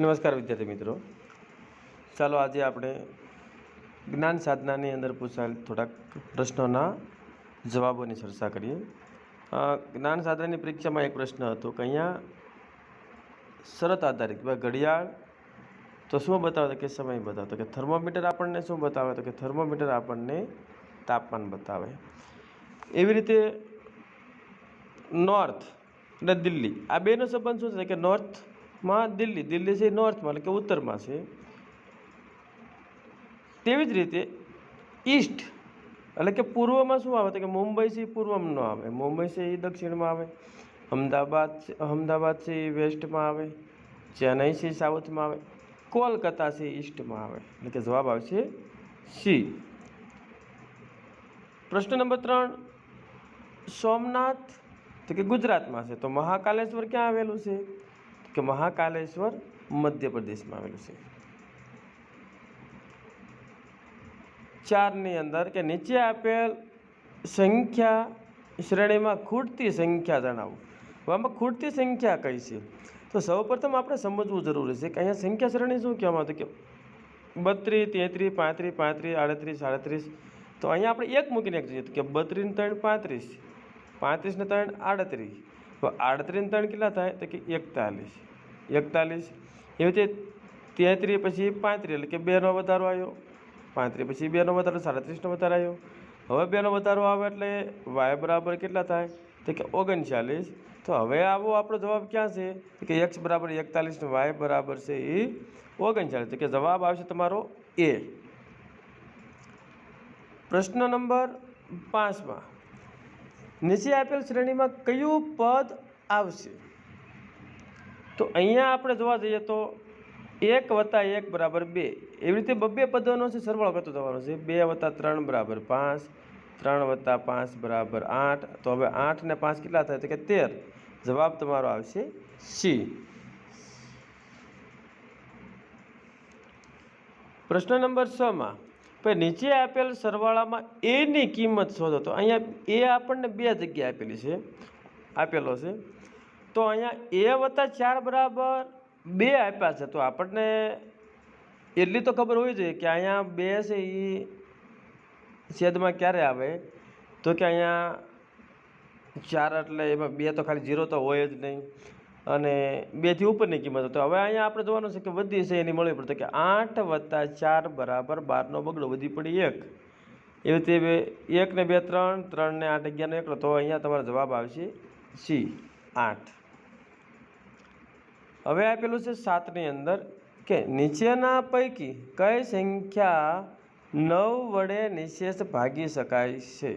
નમસ્કાર વિદ્યાર્થી મિત્રો. ચાલો આજે આપણે જ્ઞાન સાધનાની અંદર પૂછાયેલ થોડાક પ્રશ્નોના જવાબોની ચર્ચા કરીએ. જ્ઞાન સાધનાની પરીક્ષામાં એક પ્રશ્ન હતો કે અહીંયા શરત આધારિત ઘડિયાળ તો શું બતાવે? કે સમય બતાવતો કે થર્મોમીટર આપણને શું બતાવે? તો કે થર્મોમીટર આપણને તાપમાન બતાવે. એવી રીતે નોર્થ અને દિલ્હી આ બેનો સંબંધ શું છે? કે નોર્થમાં દિલ્હી દિલ્હી છે નોર્થમાં એટલે કે ઉત્તરમાં છે. તેવી જ રીતે ઈસ્ટ એટલે કે પૂર્વમાં શું આવે તો કે મુંબઈ છે પૂર્વમાં ન આવે. મુંબઈ છે એ દક્ષિણમાં આવે. અમદાવાદ છે અમદાવાદ છે એ વેસ્ટમાં આવે. ચેન્નઈ છે સાઉથમાં આવે. કોલકાતા છે ઈસ્ટમાં આવે. એટલે કે જવાબ આવશે સી પ્રશ્ન નંબર ત્રણ, સોમનાથ તો કે ગુજરાતમાં છે. તો મહાકાલેશ્વર ક્યાં આવેલું છે? કે મહાકાલેશ્વર મધ્યપ્રદેશમાં આવેલું છે. ચારની અંદર કે નીચે આપેલ સંખ્યા શ્રેણીમાં ખૂટતી સંખ્યા જણાવો. આમાં ખૂટતી સંખ્યા કઈ છે? તો સૌપ્રથમ આપણે સમજવું જરૂરી છે કે અહીંયા સંખ્યા શ્રેણી શું કહેવામાં આવતું? કે બત્રીસ, તેત્રીસ, પાંત્રીસ પાંત્રીસ, આડત્રીસ સાડત્રીસ તો અહીંયા આપણે એક મૂકીને એક જોઈએ કે બત્રીસ ને ત્રણ પાંત્રીસ પાંત્રીસ ને ત્રણ આડત્રીસ. તો આડત્રીસ ત્રણ કેટલા થાય? તો કે એકતાલીસ. એકતાલીસ. એવી રીતે તેત્રીસ પછી પાંત્રીસ, એટલે કે બેનો વધારો આવ્યો. પાંત્રીસ પછી બેનો વધારો સાડત્રીસનો વધારો આવ્યો. હવે બેનો વધારો આવે એટલે વાય બરાબર કેટલા થાય? તો કે ઓગણચાલીસ. તો હવે આવો આપણો જવાબ ક્યાં છે? તો કે એક્સ બરાબર એકતાલીસ વાય બરાબર છે એ ઓગણચાલીસ. તો કે જવાબ આવશે તમારો એ. પ્રશ્ન નંબર પાંચમાં. નીચે આપેલ શ્રેણીમાં કયું પદ આવશે? તો અહીંયા આપણે જોવા જઈએ તો એક વત્તા એક બરાબર બે. એવી રીતે બબ્બે પદોનો છે, સરવાળો કરતો થવાનો છે. બે વત્તા ત્રણ બરાબર પાંચ, ત્રણ વત્તા પાંચ બરાબર આઠ. તો હવે આઠ ને પાંચ કેટલા થાય? તો કે તેર. જવાબ તમારો આવશે સી. પ્રશ્ન નંબર છમાં પછી નીચે આપેલ સરવાળામાં એની કિંમત શોધો. તો અહીંયા એ આપણને બે જગ્યાએ આપેલી છે, આપેલો છે. તો અહીંયા એ વત્તા ચાર બરાબર બે આપ્યા છે. તો આપણને એટલી તો ખબર હોવી જોઈએ કે અહીંયા બે છે એ છેદમાં ક્યારે આવે? તો કે અહીંયા ચાર એટલે એમાં બે તો ખાલી જીરો તો હોય જ નહીં. અને બેથી ઉપરની કિંમત. તો હવે અહીંયા આપણે જોવાનું છે કે વધી છે એની મળવી પડે. કે આઠ વત્તા ચાર બરાબર બારનો બગડો વધી પડી એક. એવી રીતે એક ને બે, ત્રણ ત્રણ ને આઠ અગિયારનો એકલો. તો અહીંયા તમારો જવાબ આવશે સી, આઠ. હવે આપેલું છે સાતની અંદર કે નીચેના પૈકી કઈ સંખ્યા નવ વડે નિશેષ ભાગી શકાય છે?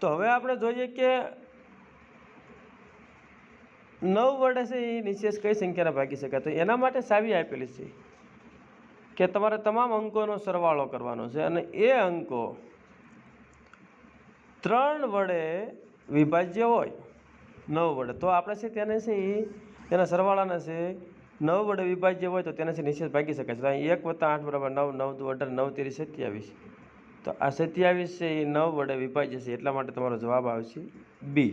તો હવે આપણે જોઈએ કે નવ વડે છે એ નિશેષ કઈ સંખ્યાને ભાગી શકાય? તો એના માટે સાવી આપેલી છે કે તમારે તમામ અંકોનો સરવાળો કરવાનો છે અને એ અંકો ત્રણ વડે વિભાજ્ય હોય, નવ વડે. તો આપણે છે તેને છે એ, એના સરવાળાને છે નવ વડે વિભાજ્ય હોય તો તેને છે નિશેષ ભાગી શકાય છે. અહીં એક વત્તા આઠ બરાબર નવ નવ દુ અઢાર, નવ તેરી સત્યાવીસ. તો આ સત્યાવીસ છે એ નવ વડે વિભાજ્ય છે એટલા માટે તમારો જવાબ આવશે બી.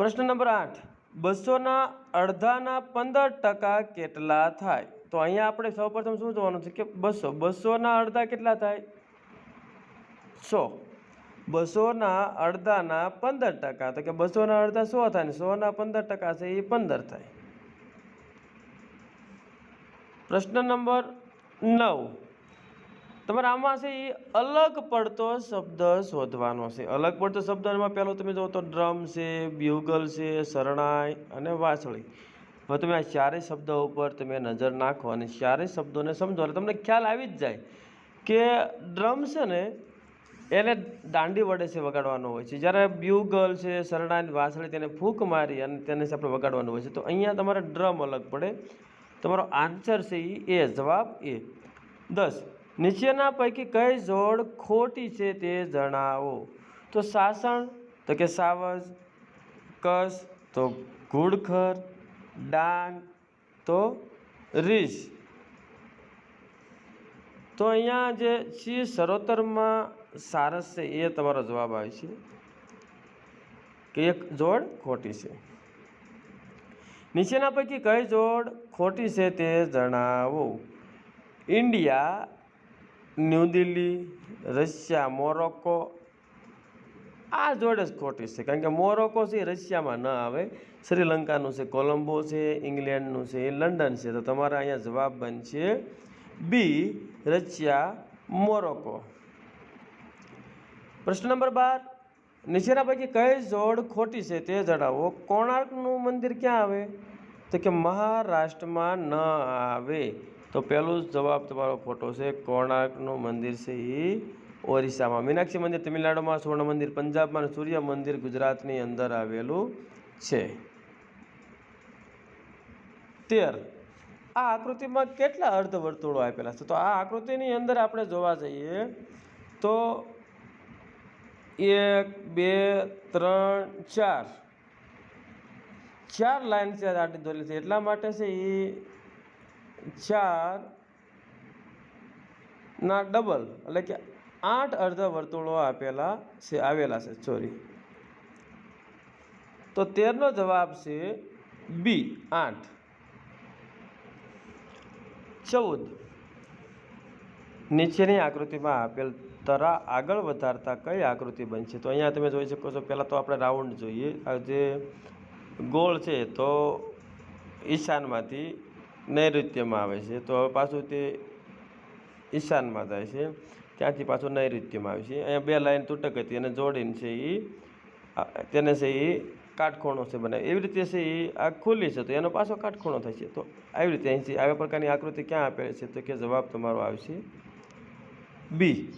પ્રશ્ન નંબર આઠ. બસોના અડધાના પંદર ટકા કેટલા થાય? તો અહીંયા આપણે સૌપ્રથમ શું જોવાનું છે કે બસો. બસોના અડધા કેટલા થાય? સો. બસોના અડધાના પંદર ટકા. તો કે બસોના અડધા સો થાય ને સોના પંદર ટકા છે એ પંદર થાય. પ્રશ્ન નંબર નવ. તમારે આમાં છે એ અલગ પડતો શબ્દ શોધવાનો છે. અલગ પડતો શબ્દમાં પહેલો તમે જુઓ તો ડ્રમ છે, બ્યુગલ છે, શરણાઈ અને વાંસળી હવે તમે આ ચારેય શબ્દો ઉપર તમે નજર નાખો અને ચારેય શબ્દોને સમજો એટલે તમને ખ્યાલ આવી જ જાય કે ડ્રમ છે ને એને દાંડી વડે છે વગાડવાનો હોય છે. જ્યારે બ્યુગલ છે, શરણાઈ વાસળી તેને ફૂંક મારી અને તેને આપણે વગાડવાનું હોય છે. તો અહીંયા તમારે ડ્રમ અલગ પડે. તમારો આન્સર છે એ, જવાબ એ. દસ. નીચેના પૈકી કઈ જોડ ખોટી છે તે જણાવો. તો સાસણ, તો કે સાવજ, કસ, તો ઘુડખર ડાંગ, તો રીસ. તો અહીંયા જે છે સરોતરમાં સારસ છે એ તમારો જવાબ આવે છે કે એક જોડ ખોટી છે. નીચેના પૈકી કઈ જોડ ખોટી છે તે જણાવો. India New Delhi, Russia, Morocco, આ જોડે જ ખોટી છે. કારણ કે મોરોક્કો છે એ રશિયામાં ન આવે. શ્રીલંકાનું છે, કોલંબો છે, ઇંગ્લેન્ડનું છે લંડન છે. તો તમારા અહીંયા જવાબ બનશે બી, રશિયા, મોરોક્કો. પ્રશ્ન નંબર બાર. નીચેના પૈકી કઈ જોડ ખોટી છે તે જણાવો. કોણાર્કનું મંદિર ક્યાં આવે? તો કે મહારાષ્ટ્રમાં ન આવે. તો પહેલું જવાબ તમારો ખોટો છે. કોણાર્કનું મંદિર છે એ ઓરિસ્સામાં. મીનાક્ષી મંદિર તમિલનાડુમાં, સુવર્ણ મંદિર પંજાબમાં સૂર્ય મંદિર ગુજરાતની અંદર આવેલું છે. તેર. આ આકૃતિમાં કેટલા અર્ધવર્તુળો આપેલા છે? તો આ આકૃતિની અંદર આપણે જોવા જઈએ તો એક, બે, ત્રણ, ચાર. ચાર લાઈન છે આટલી દોરેલી છે. એટલા માટે છે એ ચાર ના ડબલ એટલે કે આઠ અર્ધ વર્તુળો આપેલા છે, આવેલા છે સોરી તો તેરનો જવાબ છે બી આઠ. ચૌદ. નીચેની આકૃતિમાં આપેલ તરા આગળ વધારતા કઈ આકૃતિ બનશે? તો અહીંયા તમે જોઈ શકો છો, પહેલાં તો આપણે રાઉન્ડ જોઈએ. આ જે ગોળ છે, તો ઈશાનમાંથી નૈઋત્યમાં આવે છે. તો હવે પાછું તે ઈશાનમાં જાય છે. ત્યાંથી પાછું નૈઋત્યમાં આવે છે. અહીંયા બે લાઈન તૂટક હતી અને જોડીને છે એ તેને છે એ કાટખૂણો છે બનાવે. એવી રીતે છે એ આ ખુલ્લી છે. તો એનો પાછો કાટખૂણો થાય છે. તો આવી રીતે અહીંથી આવા પ્રકારની આકૃતિ ક્યાં આપેલી છે? તો કે જવાબ તમારો આવશે. બી.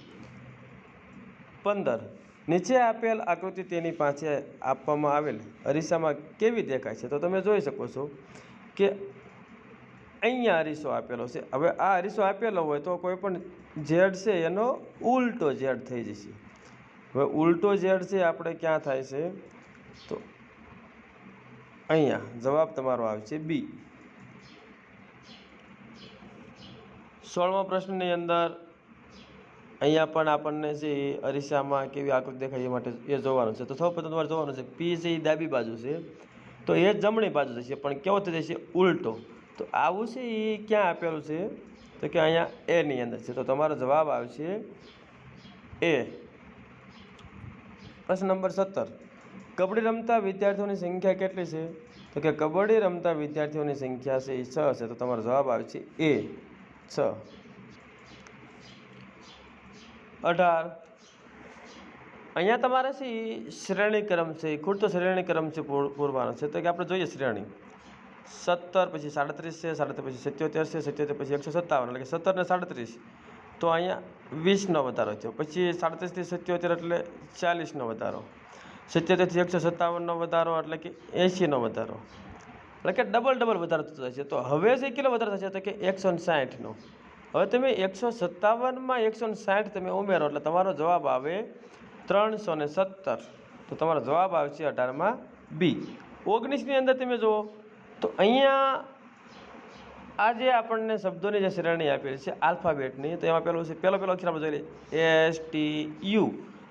પંદર. નીચે આપેલ આકૃતિ તેની પાસે આપવામાં આવેલ અરીસામાં કેવી દેખાય છે? તો તમે જોઈ શકો છો કે અહીંયા અરીસો આપેલો છે. હવે આ અરીસો આપેલો હોય તો કોઈ પણ ઝેડ છે એનો ઉલટો ઝેડ થઈ જશે. હવે ઉલટો ઝેડ છે આપણે ક્યાં થાય છે? તો અહીંયા જવાબ તમારો આવશે બી સોળમા પ્રશ્નની અંદર અહીંયા પણ આપણને છે અરીસામાં કેવી આકૃતિ દેખાય એ માટે એ જોવાનું છે. તો સૌ પ્રથમ તમારે જોવાનું છે પી છે એ ડાબી બાજુ છે. તો એ જમણી બાજુ થશે પણ કેવો થઈ જશે? ઉલટો. તો આવું છે એ ક્યાં આપેલું છે? તો કે અહીંયા એની અંદર છે. તો તમારો જવાબ આવશે એ. પ્રશ્ન નંબર સત્તર. કબડ્ડી રમતા વિદ્યાર્થીઓની સંખ્યા કેટલી છે? તો કે કબડ્ડી રમતા વિદ્યાર્થીઓની સંખ્યા છે એ છ છે. તો તમારો જવાબ આવશે એ છ. અઢાર. અહીંયા તમારે છે ઈ શ્રેણી ક્રમ છે. ઈ ખૂટતો શ્રેણી ક્રમ છે પૂર- પૂરવાનો છે. તો કે આપણે જોઈએ શ્રેણી. સત્તર, પછી સાડત્રીસ છે, સાડત્રીસ, પછી સિત્યોતેર છે, સિત્યોતેર, પછી એકસો સત્તાવન એટલે કે સત્તર ને સાડત્રીસ. તો અહીંયા વીસનો વધારો થયો. પછી સાડત્રીસથી સિત્યોતેર એટલે ચાલીસનો વધારો. સિત્યોતેરથી એકસો સત્તાવનનો વધારો, એટલે કે એંશીનો વધારો. એટલે કે ડબલ ડબલ વધારો થતો છે. તો હવે જે કેટલો વધારો થશે? તો કે એકસો સાઠનો હવે તમે એકસો સત્તાવનમાં એકસો સાઠ તમે ઉમેરો, એટલે તમારો જવાબ આવે ત્રણસો ને સત્તર. તો તમારો જવાબ આવશે અઢારમાં બી. ઓગણીસની અંદર તમે જુઓ. તો અહીંયા આ જે આપણને શબ્દોની જે શ્રેણી આપેલી છે, આલ્ફાબેટની, તો એમાં પેલું છે પહેલો પહેલો અક્ષર આપણે જોઈ લઈએ. એસ ટી યુ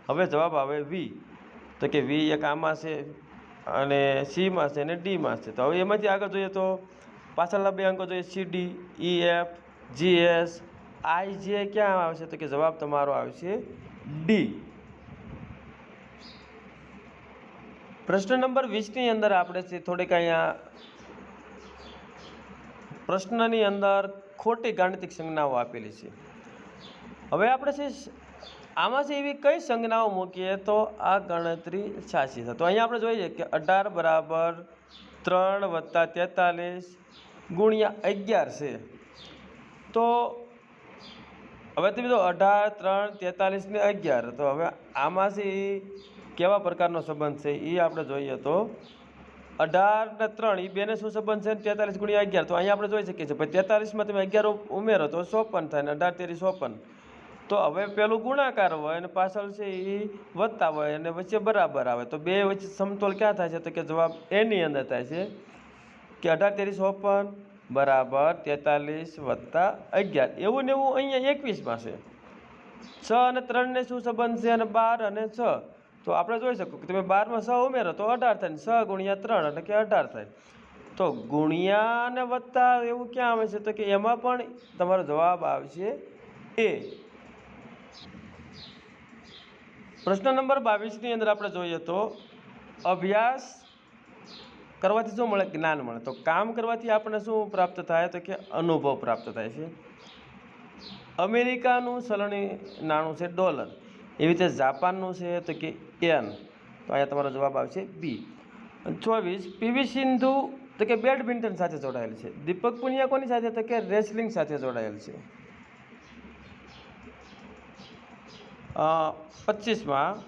હવે જવાબ આવે વી તો કે વી એક આમાં છે અને સીમાં છે અને ડીમાં છે. તો હવે એમાંથી આગળ જોઈએ તો પાછળના બે અંકો જોઈએ. C D E F G S I J ક્યાં આવશે? તો કે જવાબ તમારો આવશે ડી પ્રશ્ન નંબર વીસની અંદર આપણે છે, થોડીક અહીંયા પ્રશ્નની અંદર ખોટી ગાણિતિક સંજ્ઞાઓ આપેલી છે. હવે આપણે છે આમાંથી એવી કઈ સંજ્ઞાઓ મૂકીએ તો આ ગણતરી સાચી છે. તો અહીંયા આપણે જોઈએ કે અઢાર બરાબર ત્રણ વત્તા તેતાલીસ ગુણ્યા અગિયાર છે. તો હવે તમે જો અઢાર, ત્રણ, તેતાલીસ ને અગિયાર, તો હવે આમાંથી કેવા પ્રકારનો સંબંધ છે એ આપણે જોઈએ તો અઢાર ને ત્રણ એ બેને શું સંબંધ છે તેતાલીસ ગુણ્યા અગિયાર. તો અહીંયા આપણે જોઈ શકીએ છીએ, ભાઈ, તેતાલીસમાં તમે અગિયાર ઉમેરો તો ચોપન થાય ને અઢાર તેરી ચોપન. તો હવે પેલું ગુણાકાર હોય અને પાછળ છે એ વધતા હોય અને વચ્ચે બરાબર આવે. તો બે વચ્ચે સમતોલ ક્યાં થાય છે? તો કે જવાબ એની અંદર થાય છે કે અઢાર તેરી ચોપન બરાબર તેતાલીસ વત્તા અગિયાર. એવું ને એવું અહીંયા એકવીસમાં છે. છ અને ત્રણને શું સંબંધ છે? અને બાર અને છ. તો આપણે જોઈ શકો કે તમે બારમાં છ ઉમેરો તો અઢાર થાય ને છ ગુણ્યા ત્રણ એટલે કે અઢાર થાય. તો ગુણ્યા ને વત્તા એવું ક્યાં આવે છે? તો કે એમાં પણ તમારો જવાબ આવશે એ. પ્રશ્ન નંબર બાવીસની અંદર આપણે જોઈએ તો અભ્યાસ કરવાથી શું મળે? જ્ઞાન મળે. તો કામ કરવાથી આપણને શું પ્રાપ્ત થાય? તો કે અનુભવ પ્રાપ્ત થાય છે. અમેરિકાનું ચલણી નાણું છે ડોલર. એવી રીતે જાપાનનું છે તો કે એન. તો અહીંયા તમારો જવાબ આવશે બી. ચોવીસ પીવી સિંધુ તો કે બેડમિન્ટન સાથે જોડાયેલ છે. દીપક પુનિયા કોની સાથે? તો કે રેસલિંગ સાથે જોડાયેલ છે. પચીસમાં,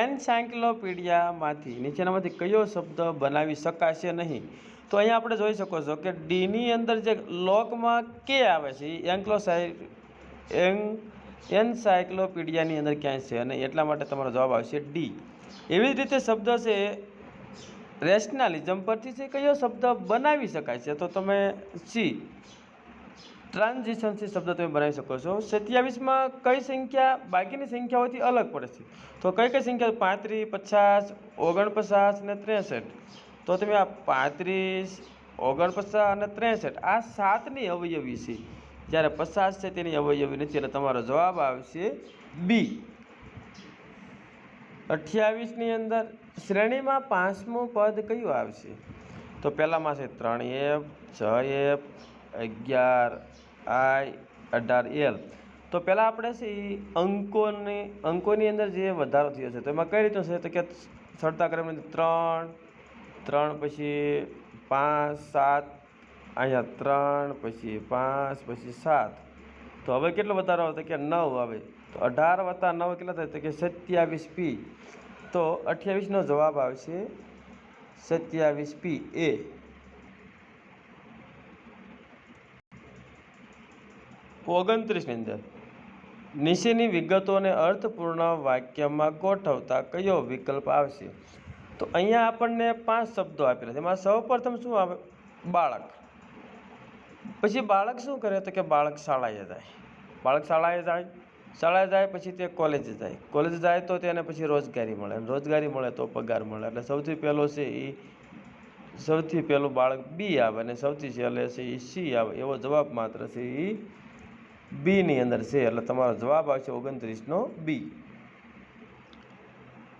એન્સાયક્લોપીડિયામાંથી નીચેનામાંથી કયો શબ્દ બનાવી શકાશે નહીં? તો અહીંયા આપણે જોઈ શકો છો કે ડીની અંદર જે લોકમાં કે આવે છે એન્ક્લોસાઈ એન એનસાયક્લોપીડિયાની અંદર ક્યાંય છે અને એટલા માટે તમારો જવાબ આવશે ડી એવી જ રીતે શબ્દ છે રેશનાલિઝમ પરથી છે, કયો શબ્દ બનાવી શકાય છે? તો તમે સી ટ્રાન્ઝિશનથી શબ્દ તમે બનાવી શકો છો. સત્યાવીસમાં કઈ સંખ્યા? બાકીની સંખ્યાઓથી અલગ પડે છે. તો કઈ કઈ સંખ્યા? પાંત્રીસ, પચાસ, ઓગણપચાસ અને ત્રેસઠ. તો તમે આ પાંત્રીસ, ઓગણપચાસ અને ત્રેસઠ આ સાતની અવયવી છે. જ્યારે પચાસ છે તેની અવયવી નથી એટલે તમારો જવાબ આવશે બી અઠ્યાવીસની અંદર શ્રેણીમાં પાંચમું પદ કયું આવશે? તો પહેલામાં છે ત્રણ એફ છ એફ અગિયાર આઈ અઢાર એલ તો પહેલાં આપણે છે એ અંકોની અંકોની અંદર જે વધારો થયો છે, તો એમાં કઈ રીતનું છે? તો કે ચડતા ક્રમની ત્રણ ત્રણ પછી પાંચ, સાત અહીંયા ત્રણ, પછી પાંચ, પછી સાત. તો હવે કેટલો વધારો આવે તો કે નવ આવે. તો અઢાર વત્તા નવ કેટલા થાય તો કે સત્યાવીસ પી. તો અઠ્યાવીસનો જવાબ આવશે સત્યાવીસ પી એ. ઓગણત્રીસની અંદર. નીચેની વિગતોને અર્થપૂર્ણ વાક્યમાં ગોઠવતા કયો વિકલ્પ આવશે? તો અહીંયા આપણને પાંચ શબ્દો આપેલા છે. એમાં સૌપ્રથમ શું આવે? બાળક. પછી બાળક શું કરે તો કે બાળક શાળાએ જાય. બાળક શાળાએ જાય શાળાએ જાય પછી તે કોલેજે જાય. કોલેજ જાય તો તેને પછી રોજગારી મળે. અને રોજગારી મળે તો પગાર મળે. એટલે સૌથી પહેલો છે એ સૌથી પહેલું બાળક બી આવે અને સૌથી છેલ્લે છે એ સી આવે. એવો જવાબ માત્ર છે એ બીની અંદર છે. એટલે તમારો જવાબ આવશે ઓગણત્રીસનો બી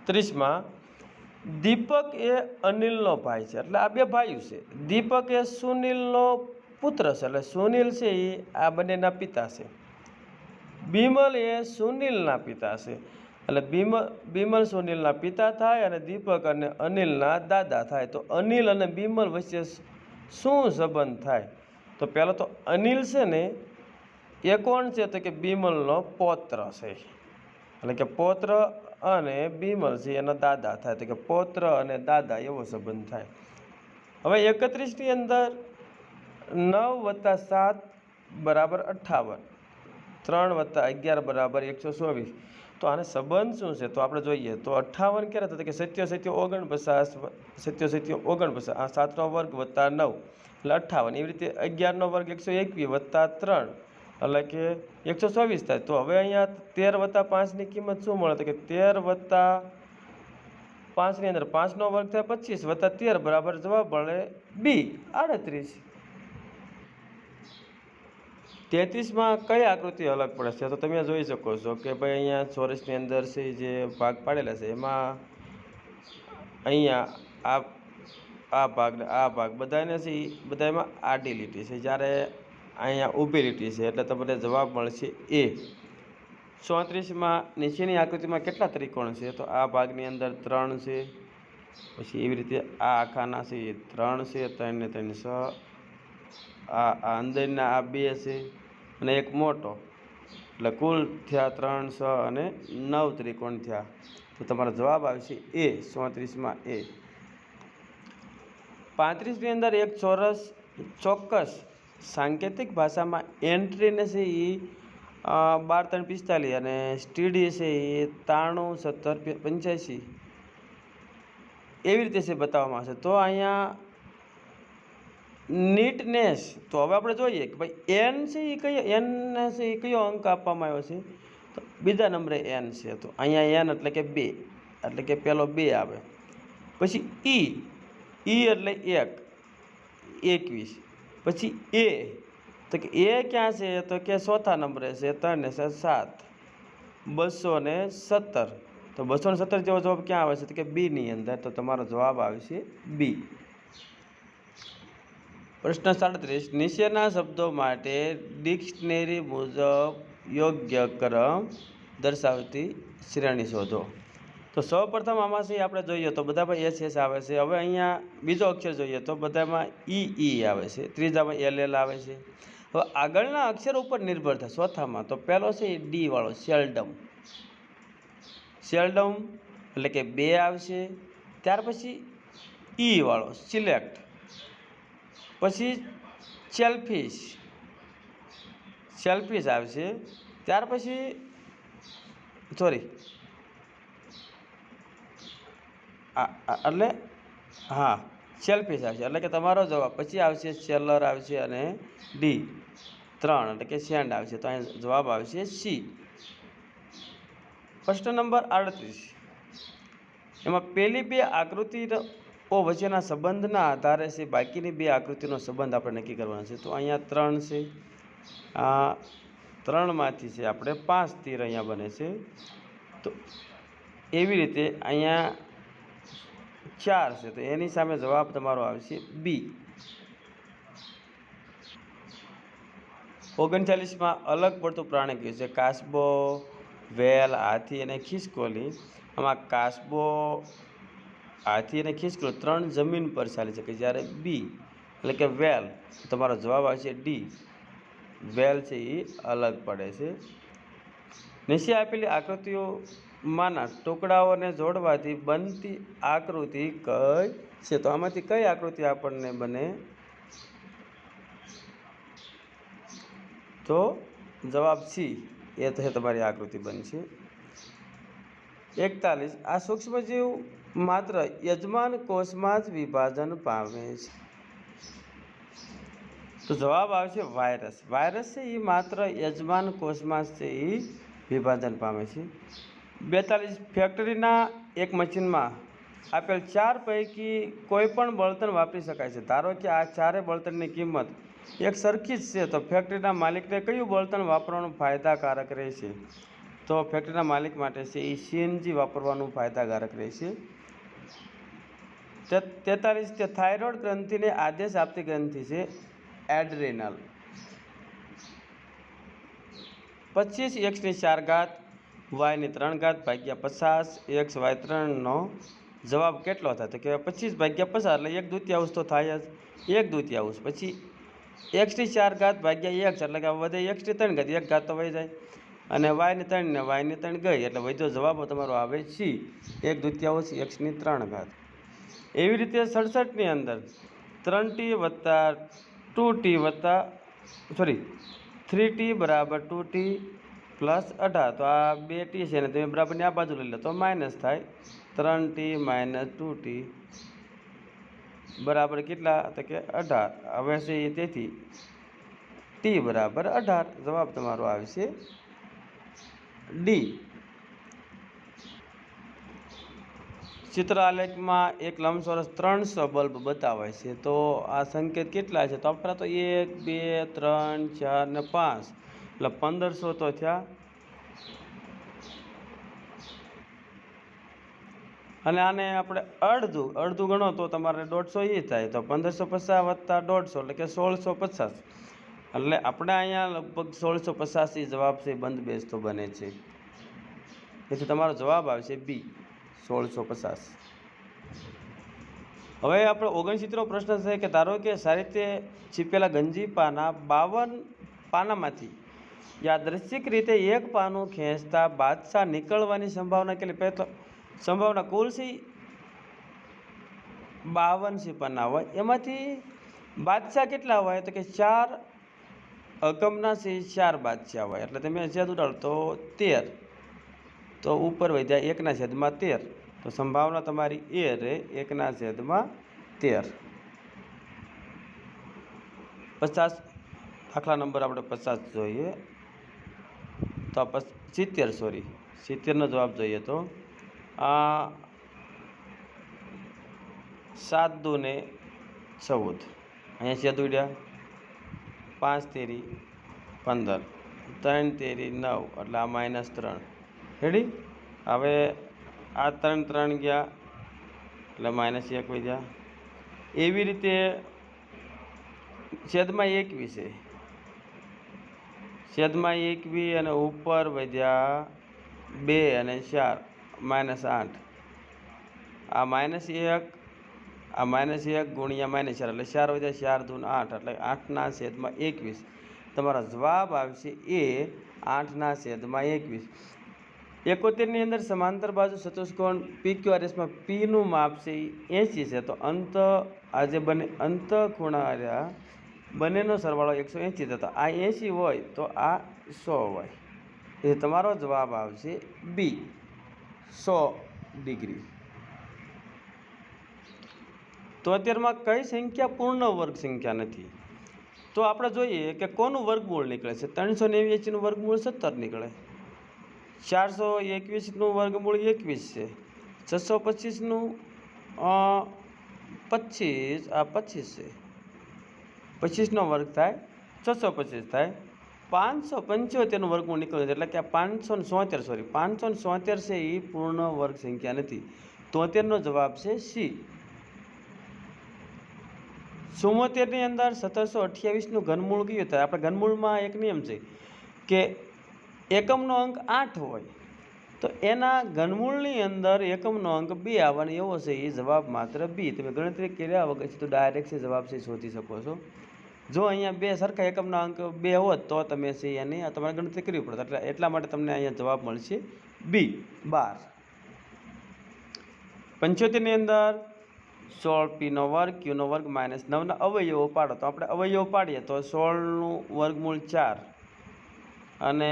ત્રીસમાં, દીપક એ અનિલનો ભાઈ છે. એટલે આ બે ભાઈઓ છે. દીપક એ સુનિલનો પુત્ર છે એટલે સુનિલ છે એ આ બંનેના પિતા છે. બિમલ એ સુનિલના પિતા છે. એટલે બિમલ બિમલ સુનિલના પિતા થાય અને દીપક અને અનિલના દાદા થાય. તો અનિલ અને બિમલ વચ્ચે શું સંબંધ થાય? તો પહેલાં તો અનિલ છે ને એ કોણ છે? તો કે બિમલનો પૌત્ર છે. એટલે કે પૌત્ર અને બિમલ છે એના દાદા થાય. તો કે પૌત્ર અને દાદા એવો સંબંધ થાય. હવે એકત્રીસની અંદર નવ વત્તા સાત બરાબર અઠ્ઠાવન ત્રણ વત્તા અગિયાર બરાબર એકસો ચોવીસ. તો આને સંબંધ શું છે? તો આપણે જોઈએ, તો અઠ્ઠાવન ક્યારે થતું? કે સત્ય સત્ય ઓગણપચાસ, સત્યો સત્ય ઓગણપચાસ. આ સાતનો વર્ગ વત્તા નવ. એટલે અઠ્ઠાવન એવી રીતે અગિયારનો વર્ગ એકસો એકવીસ વત્તા ત્રણ. એટલે કે એકસો ચોવીસ થાય. તો હવે અહીંયા તેર વત્તા પાંચની કિંમત શું મળે? તો કે તેર વત્તા પાંચની અંદર પાંચનો વર્ગ થાય પચીસ વત્તા તેર બરાબર જવાબ મળે બી. આડત્રીસ. તેત્રીસમાં કઈ આકૃતિ અલગ પડે છે? તો તમે જોઈ શકો છો કે ભાઈ અહીંયા ચોરસની અંદર છે, જે ભાગ પાડેલા છે, એમાં અહીંયા આ આ ભાગ આ ભાગ બધાને છે બધામાં આડી લીટી છે. જ્યારે અહીંયા ઊભી લીટી છે, એટલે તમને જવાબ મળશે એ. ચોત્રીસમાં નીચેની આકૃતિમાં કેટલા ત્રિકોણ છે? તો આ ભાગની અંદર ત્રણ છે, પછી એવી રીતે આ આખાના છે ત્રણ છે ત્રણ ને ત્રણ છ આ આ અંદરના આ બે છે અને એક મોટો. એટલે કુલ થયા ત્રણ અને નવ ત્રિકોણ થયા. તો તમારો જવાબ આવશે એ, ચોત્રીસમાં એ. પાંત્રીસની અંદર એક ચોરસ ચોક્કસ સાંકેતિક ભાષામાં એન્ટ્રીને છે એ બાર ત્રણ પિસ્તાલીસ અને સ્ટીડી છે એ ત્રાણું સત્તર પંચ્યાસી. એવી રીતે છે બતાવવામાં આવશે. તો અહીંયા નીટનેસ તો હવે આપણે જોઈએ કે ભાઈ એન છે એ કયો? એન છે એ કયો અંક આપવામાં આવ્યો છે? તો બીજા નંબરે એન છે. તો અહીંયા એન એટલે કે બે. એટલે કે પહેલો બે આવે. પછી ઈ ઈ એટલે એક. એકવીસ. પછી એ તો કે એ ક્યાં છે? તો કે ચોથા નંબરે છે. ત્રણ છે સાત. બસો ને સત્તર. તો બસો ને સત્તર જેવો જવાબ ક્યાં આવે છે? તો કે બીની અંદર. તો તમારો જવાબ છે બી પ્રશ્ન સાડત્રીસ. નીચેના શબ્દો માટે ડિક્શનરી મુજબ યોગ્ય ક્રમ દર્શાવતી શ્રેણી શોધો. તો સૌપ્રથમ આમાંથી આપણે જોઈએ તો બધામાં એસ એસ આવે છે. હવે અહીંયા બીજો અક્ષર જોઈએ તો બધામાં ઈ ઈ આવે છે. ત્રીજામાં એલ એલ આવે છે. હવે આગળના અક્ષર ઉપર નિર્ભર થાય ચોથામાં. તો પહેલો છે ડી વાળો સેલ્ડમ સેલ્ડમ એટલે કે બે આવશે. ત્યાર પછી ઈ વાળો, સિલેક્ટ. પછી સેલ્ફિશ. સેલ્ફિશ આવશે. ત્યાર પછી સોરી એટલે, હા, સેલ્ફિશ આવશે. એટલે કે તમારો જવાબ પછી આવશે, સેલર આવશે અને ડી. ત્રણ, એટલે કે સેન્ડ આવશે. તો અહીં જવાબ આવશે સી. પ્રશ્ન નંબર આડત્રીસ. એમાં પહેલી બે આકૃતિઓ વચ્ચેના સંબંધના આધારે છે, બાકીની બે આકૃતિનો સંબંધ આપણે નક્કી કરવાનો છે. તો અહીંયા ત્રણ છે. આ ત્રણમાંથી છે, આપણે પાંચ તીર અહીંયા બને છે. તો એવી રીતે અહીંયા ચાર છે. તો એની સામે જવાબ તમારો આવશે બી ઓગણચાલીસમાં અલગ પડતું પ્રાણી કયું છે? કાસબો, વેલ, હાથી અને ખિસકોલી. આમાં કાસબો હાથી અને ખિસકોલી ત્રણ જમીન પર ચાલી શકે જ્યારે બી એટલે કે વેલ, તમારો જવાબ આવશે ડી વેલ છે એ અલગ પડે છે. નીચે આપેલી આકૃતિઓમાંના ટુકડાઓને જોડવાથી બનતી આકૃતિ કઈ છે? તો આમાંથી કઈ આકૃતિ આપણને બને? તો જવાબ સી એ તો તમારી આકૃતિ બનશે. એકતાલીસ, આ સૂક્ષ્મજીવ માત્ર યજમાન કોષમાં જ વિભાજન પામે છે. તો જવાબ આવશે વાયરસ. વાયરસ છે એ માત્ર યજમાન કોષમાં જ છે એ વિભાજન પામે છે. બેતાલીસ, ફેક્ટરીના એક મશીનમાં આપેલ ચાર પૈકી કોઈ પણ બળતણ વાપરી શકાય છે. ધારો કે આ ચારે બળતણની કિંમત એક સરખી જ છે, તો ફેક્ટરીના માલિકને કયું બળતણ વાપરવાનું ફાયદાકારક રહેશે? તો ફેક્ટરીના માલિક માટે છે એ સીએનજી વાપરવાનું ફાયદાકારક રહેશે. તેતાલીસ તે થાઇરોઇડ ગ્રંથિને આદેશ આપતી ગ્રંથિ છે એડ્રેનલ પચીસ એક્સની ચાર ઘાત વાયની ત્રણ ઘાત ભાગ્યા પચાસ એક્સ વાય ત્રણનો જવાબ કેટલો થાય? તો કે પચીસ ભાગ્યા પચાસ એટલે એક દ્વિતીયાંશ તો થાય જ. એક દ્વિતીયાંશ પછી એક્સની ચાર ઘાત ભાગ્યા એક્સ એટલે કે વધે એક્સની ત્રણ ઘાત, એક ઘાત તો વહી જાય. અને વાયની ત્રણ ને વાયને ત્રણ ગઈ, એટલે વધ્યો જવાબ તમારો આવે સી. એક દ્વિતીયાંશ એક્સની ત્રણ ઘાત. એવી રીતે સડસઠની અંદર ત્રણ ટી વત્તા ટુ ટી વત્તા, સોરી, થ્રી ટી બરાબર ટુ ટી પ્લસ અઢાર. તો આ બે ટી છે ને તમે બરાબરની આ બાજુ લઈ લો. તો માઇનસ થાય ત્રણ ટી માઇનસ ટુ ટી બરાબર કેટલા? તો કે અઢાર. હવે છે તેથી. ટી બરાબર અઢાર. જવાબ તમારો આવશે ડી ચિત્ર આલેખમાં એક લંબચોરસ ત્રણસો બલ્બ બતાવે છે. તો આ સંકેત કેટલા છે? તો આપણા તો એક, બે, ત્રણ, ચાર ને પાંચ. એટલે પંદરસો તો થયા. અને આને આપણે અડધું અડધું ગણો તો તમારે દોઢસો એ થાય. તો પંદરસો પચાસ વત્તા દોઢસો, એટલે કે સોળસો પચાસ. એટલે આપણે અહીંયા લગભગ સોળસો પચાસથી જવાબ છે બંધ બેસતો બને છે. તેથી તમારો જવાબ આવશે બી, સોળસો પચાસ. હવે આપણે ઓગણસિત્તેરનો પ્રશ્ન છે કે ધારો કે સારી રીતે છીપેલા ગંજી પાના બાવન પાનામાંથી યાદૃચ્છિક રીતે એક પાનું ખેંચતા બાદશાહ નીકળવાની સંભાવના કેટલી? પહેલો સંભાવના કુલ છે બાવન છે પાના. હોય એમાંથી બાદશાહ કેટલા હોય? તો કે ચાર અગમના સિંહ ચાર બાદશાહ હોય, એટલે તમે છેદ ઉડાડો તો તેર. તો ઉપર વધ્યા એકના છેદમાં તેર. તો સંભાવના તમારી એ રહે એકના છેદમાં તેર. પચાસ દાખલા નંબર આપણે પચાસ જોઈએ. તો આ સિત્તેર સોરી સિત્તેરનો જવાબ જોઈએ તો. આ સાત દૂને ચૌદ. અહીંયા છેદ ઉડ્યા. પાંચ તેરી પંદર, ત્રણ તેરી નવ, એટલે આ માઇનસ ત્રણ. રેડી હવે આ ત્રણ ત્રણ ગયા, એટલે માઇનસ એક વધ્યા એવી રીતે છેદમાં એકવીસ છેદમાં એકવી અને ઉપર વધ્યા બે અને ચાર, માઇનસ આઠ. આ માઇનસ એક આ માઇનસ એક ગુણ્યા માઇનસ ચાર એટલે ચાર વધ્યા ચાર દૂન આઠ એટલે આઠના છેદમાં એકવીસ. તમારો જવાબ આવશે એ આઠના છેદમાં એકવીસ. એકોતેરની અંદર સમાંતર બાજુ ચતુષ્કોણ પી ક્યુ આર એસમાં પીનું માપ છે એ એંસી છે. તો અંત આજે બંને અંત ખૂણા બંનેનો સરવાળો એકસો એંસી થતો આ એંસી હોય તો આ સો હોય. એ તમારો જવાબ આવશે બી. સો ડિગ્રી. તો અત્યારમાં કઈ સંખ્યા પૂર્ણ વર્ગ સંખ્યા નથી? તો આપણે જોઈએ કે કોનું વર્ગમૂળ નીકળે છે? ત્રણસો નેવ્યાસીનું વર્ગમૂળ સત્તર નીકળે. ચારસો એકવીસનું વર્ગમૂળ એકવીસ છે. છસો પચીસનું પચીસ, આ પચીસ છે. પચીસનો વર્ગ થાય, છસો પચીસ થાય. પાંચસો પંચોતેરનું વર્ગમૂળ નીકળે છે એટલે કે પાંચસો ને સોતેર સોરી પાંચસો ને સોતેર છે એ પૂર્ણ વર્ગ સંખ્યા નથી. તોતેરનો જવાબ છે સી. ચુમ્મોતેરની અંદર સત્તરસો અઠ્યાવીસનું ઘનમૂળ કયું થાય આપણે ઘનમૂળમાં એક નિયમ છે કે એકમનો અંક આઠ હોય તો એના ઘનમૂળની અંદર એકમનો અંક બી આવવાનો એવો છે, એ જવાબ માત્ર બી. તમે ગણતરી કર્યા વગર તો ડાયરેક્ટ જવાબ છે, શોધી શકો છો. જો અહીંયા બે સરખા એકમનો અંક બે હોત તો તમે છે એની તમારે ગણતરી કરવી પડે. એટલે એટલા માટે તમને અહીંયા જવાબ મળશે બી, બાર. પંચોતેરની અંદર સોળ પીનો વર્ગ ક્યુનો વર્ગ માઇનસ નવના અવયવો પાડો. તો આપણે અવયવો પાડીએ તો સોળનું વર્ગમૂળ ચાર અને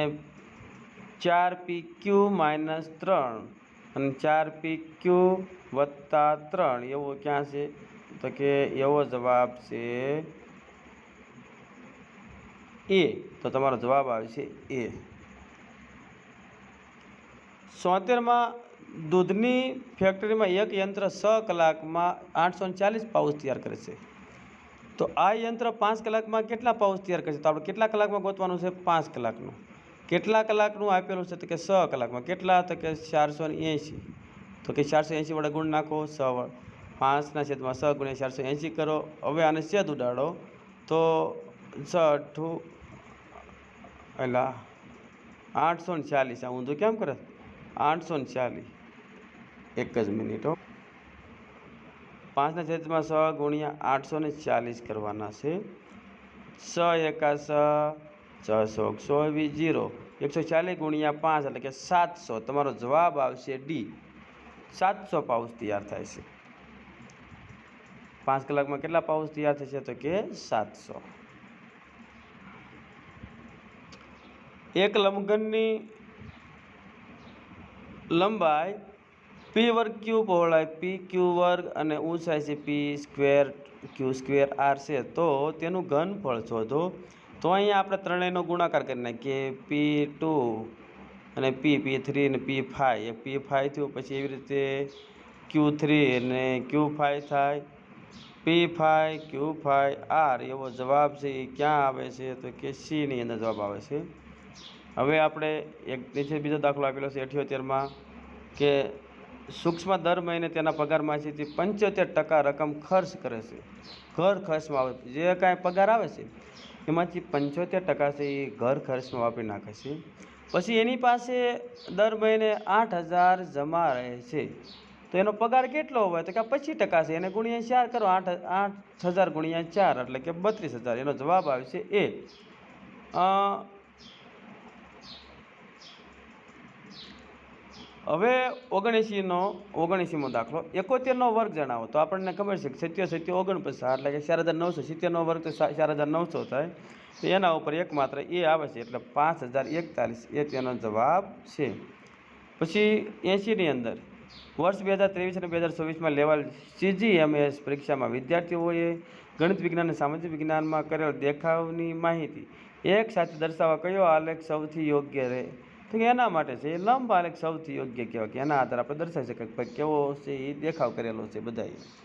ચાર પી ક્યુ માઇનસ ત્રણ અને ચાર પી ક્યુ વત્તા ત્રણ. એવો ક્યાં છે? તો કે એવો જવાબ છે એ. તો તમારો જવાબ આવશે એ. સોતેરમાં દૂધની ફેક્ટરીમાં એક યંત્ર છ કલાકમાં આઠસો ચાલીસ પાઉચ તૈયાર કરે છે. તો આ યંત્ર પાંચ કલાકમાં કેટલા પાઉચ તૈયાર કરે છે? તો આપણે કેટલા કલાકમાં ગોતવાનું છે? પાંચ કલાકનું. કેટલા કલાકનું આપેલું છે? તો કે છ કલાકમાં. કેટલા? તો કે ચારસો એંશી. તો કે ચારસો એંશી વડે ગુણ નાખો, છ પાંચના છેદમાં છ ગુણ્યા ચારસો એંશી કરો. હવે આને છેદ ઉડાડો. તો છ અઠું એટલે આઠસો ચાલીસ. આ ઊંધું કેમ કરે? આઠસો ચાલીસ. એક જ મિનિટ પાંચના છેદમાં છ ગુણ્યા આઠસો ને ચાલીસ કરવાના છે. છ એકા છ છસો ચોવીસ જીરો. એકસો ચાલીસ ગુણ્યા પાંચ, એટલે કે સાતસો. તમારો જવાબ આવશે ડી. સાતસો પાઉચ તૈયાર થાય છે. પાંચ કલાકમાં કેટલા પાઉચ તૈયાર થશે તો કે સાતસો. એક લંબઘનની લંબાઈ પી વર્ગ ક્યુ પહોળાઈ પી ક્યુ વર્ગ અને ઊંચાઈ છે P square Q square R છે. તો તેનું ઘનફળ શોધો. તો અહીંયા આપણે ત્રણેયનો ગુણાકાર કરી નાખીએ. પી ટુ અને પી પી થ્રી અને પી એ પી ફાઈ થયું પછી એવી રીતે ક્યુ થ્રી અને ક્યુ ફાઇવ થાય. P five Q five R એવો જવાબ છે. એ ક્યાં આવે છે? તો કે સીની અંદર જવાબ આવે છે. હવે આપણે એક નીચે બીજો દાખલો આપેલો છે અઠ્યોતેરમાં કે સૂક્ષ્મ દર મહિને તેના પગારમાંથી પંચોતેર ટકા રકમ ખર્ચ કરે છે. ઘર ખર્ચમાં આવે જે કાંઈ પગાર આવે છે, એમાંથી પંચોતેર ટકા છે એ ઘર ખર્ચમાં વાપરી નાખે છે. પછી એની પાસે દર મહિને આઠ હજાર જમા રહે છે. તો એનો પગાર કેટલો હોય? તો કે પચીસ ટકા છે. એને ગુણ્યા ચાર કરો. આઠ આઠ હજાર ગુણ્યા ચાર એટલે કે બત્રીસ હજાર. એનો જવાબ આવે છે એ. હવે ઓગણએંશીનો ઓગણએંશીમો દાખલો. એકોતેરનો વર્ગ જણાવો. તો આપણને ખબર છે કે સત્યો સત્યો ઓગણપચાસ, એટલે કે ચાર હજાર નવસો, સિત્તેરનો વર્ગ તો ચાર હજાર નવસો થાય. તો એના ઉપર એક માત્ર એ આવે છે, એટલે પાંચ હજાર એકતાલીસ. એ તેનો જવાબ છે. પછી એંશીની અંદર, વર્ષ બે હજાર ત્રેવીસ અને બે હજાર ચોવીસમાં લેવાયેલ સીજીએમએસ પરીક્ષામાં વિદ્યાર્થીઓએ ગણિત વિજ્ઞાન અને સામાજિક વિજ્ઞાનમાં કરેલ દેખાવની માહિતી એક સાથે દર્શાવવા કયો આલેખ સૌથી યોગ્ય રહે? તો કે એના માટે છે, એ લંબ આલેખ સૌથી યોગ્ય કહેવાય કે એના આધારે આપણે દર્શાવી શકીએ કે કેવો છે, એ દેખાવ કરેલો છે બધાએ.